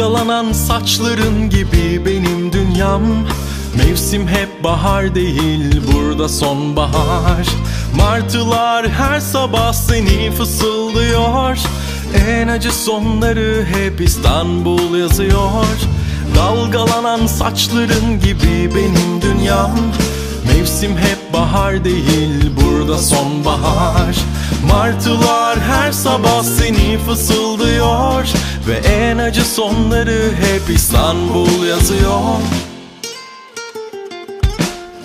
Dalgalanan saçların gibi benim dünyam. Mevsim hep bahar değil burada sonbahar. Martılar her sabah seni fısıldıyor. En acı sonları hep İstanbul yazıyor. Dalgalanan saçların gibi benim dünyam. Mevsim hep bahar değil burada sonbahar. Martılar her sabah seni fısıldıyor. Ve acı sonları hep İstanbul yazıyor.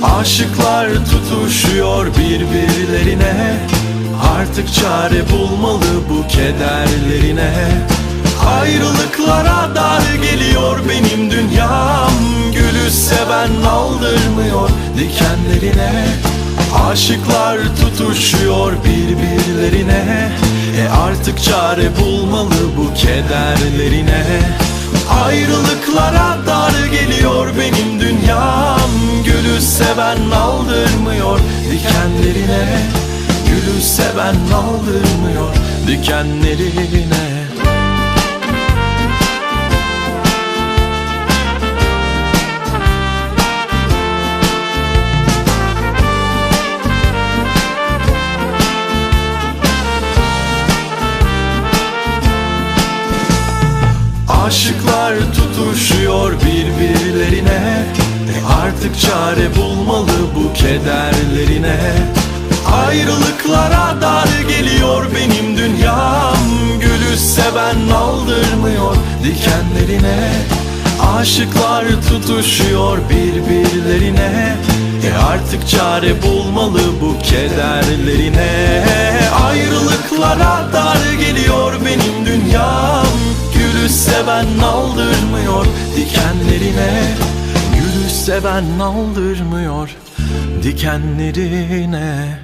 Aşıklar tutuşuyor birbirlerine. Artık çare bulmalı bu kederlerine. Ayrılıklara dar geliyor benim dünyam. Gülü seven aldırmıyor dikenlerine. Aşıklar tutuşuyor birbirlerine artık çare bulmalı bu kederlerine. Ayrılıklara dar geliyor benim dünyam. Gülü seven aldırmıyor dikenlerine. Gülü seven aldırmıyor dikenlerine Aşıklar tutuşuyor birbirlerine. E artık çare bulmalı bu kederlerine. Ayrılıklara dar geliyor benim dünyam. Gülü seven aldırmıyor dikenlerine. Aşıklar tutuşuyor birbirlerine. E artık çare bulmalı bu kederlerine. Ayrılıklara dar geliyor dikenlerine Gülü seven aldırmıyor dikenlerine